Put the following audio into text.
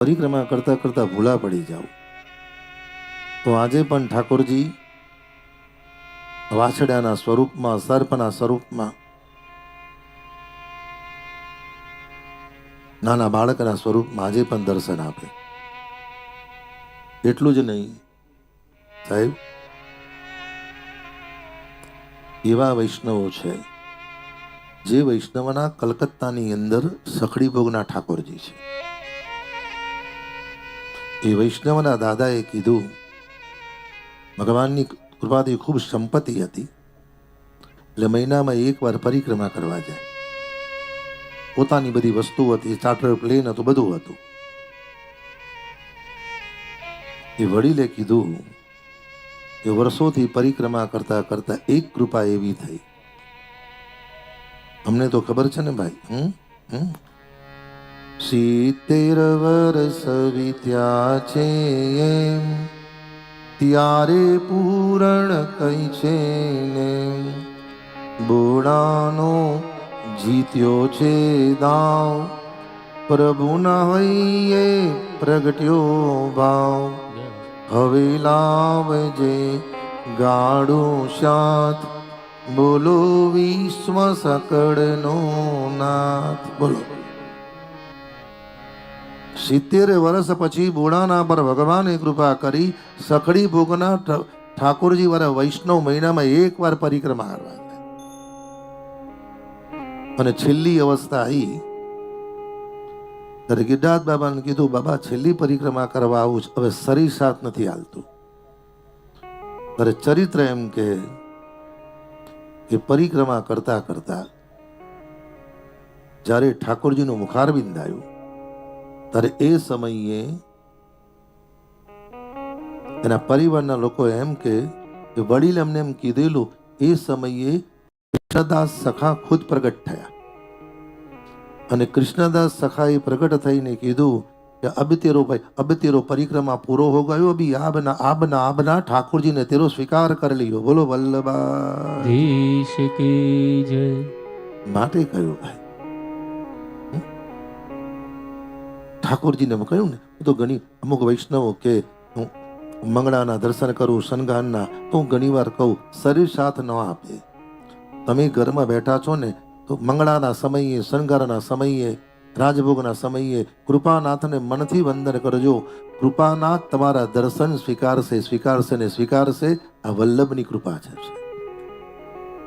પરિક્રમા કરતાં કરતાં ભૂલા પડી જાઓ તો આજે પણ ઠાકોરજી વાછડાના સ્વરૂપમાં, સર્પના સ્વરૂપમાં, નાના બાળકના સ્વરૂપમાં આજે પણ દર્શન આપે. એટલું જ નહીં, સાહેબ, એવા વૈષ્ણવો છે, જે વૈષ્ણવના કલકત્તાની અંદર સખડી ભોગના ઠાકોરજી છે. એ વૈષ્ણવના દાદાએ કીધું, ભગવાનની કૃપાથી ખૂબ સંપત્તિ હતી, એટલે મહિનામાં એકવાર પરિક્રમા કરવા જાય. પોતાની બધી વસ્તુ હતી, ચાર્ટર પ્લેન હતું, બધું હતું. એ વડીલે કીધું કે વર્ષોથી પરિક્રમા કરતા કરતા એક કૃપા એવી થઈ. અમને તો ખબર છે ને ભાઈ, હમ હમ. સિત્તેર વર્ષ વીત્યા છે એમ. ત્યારે પૂરણ કઈ છે ને બોડાનો જીત્યો છે દાવ. પ્રભુના હૈયે પ્રગટ્યો ભાવ. હવે લાવજે ગાડું શાત. બોલો વિશ્વ સકળનો નાથ. બોલો. સિત્તેર વર્ષ પછી બોડાના પર ભગવાને કૃપા કરી સખડી ભોગના ઠાકોરજી વાળા વૈષ્ણવ મહિનામાં એક વાર પરિક્રમા કરવા અને છેલ્લી અવસ્થા આવી ત્યારે ગિરરાજ બાબાને કીધું, બાબા, છેલ્લી પરિક્રમા કરવા આવું છું. હવે શરીર સાથ નથી હાલતું. ત્યારે ચરિત્ર એમ કે, એ પરિક્રમા કરતા કરતા જ્યારે ઠાકોરજીનું મુખારબિંદ આવ્યું ત્યારે એ સમયે એના પરિવારના લોકો એમ કે વડીલ એમને એમ કીધેલું એ સમયે કૃષ્ણદાસ સખા ખુદ પ્રગટ થયા. અને કૃષ્ણદાસ સખાએ પ્રગટ થઈને કીધું કે અબ તેરો ભાઈ અબ તેરો પરિક્રમા પૂરો હો ગયો અભી આબના આબના આબના ઠાકોરજીને તેરો સ્વીકાર કરી લીધો બોલો વલ્લભા. માટે કહ્યું ભાઈ. ઠાકોરજીને મેં કહ્યું ને તો ઘણી, અમુક વૈષ્ણવો કે હું મંગળાના દર્શન કરું શનગાનના તો હું ઘણીવાર કહું, શરીર સાથ ન આપે. તમે ઘરમાં બેઠા છો ને, તો મંગળાના સમયે, શણગારના સમયે, રાજભોગના સમયે કૃપાનાથને મનથી વંદન કરજો. કૃપાનાથ તમારા દર્શન સ્વીકારશે સ્વીકારશે ને સ્વીકારશે. આ વલ્લભની કૃપા છે.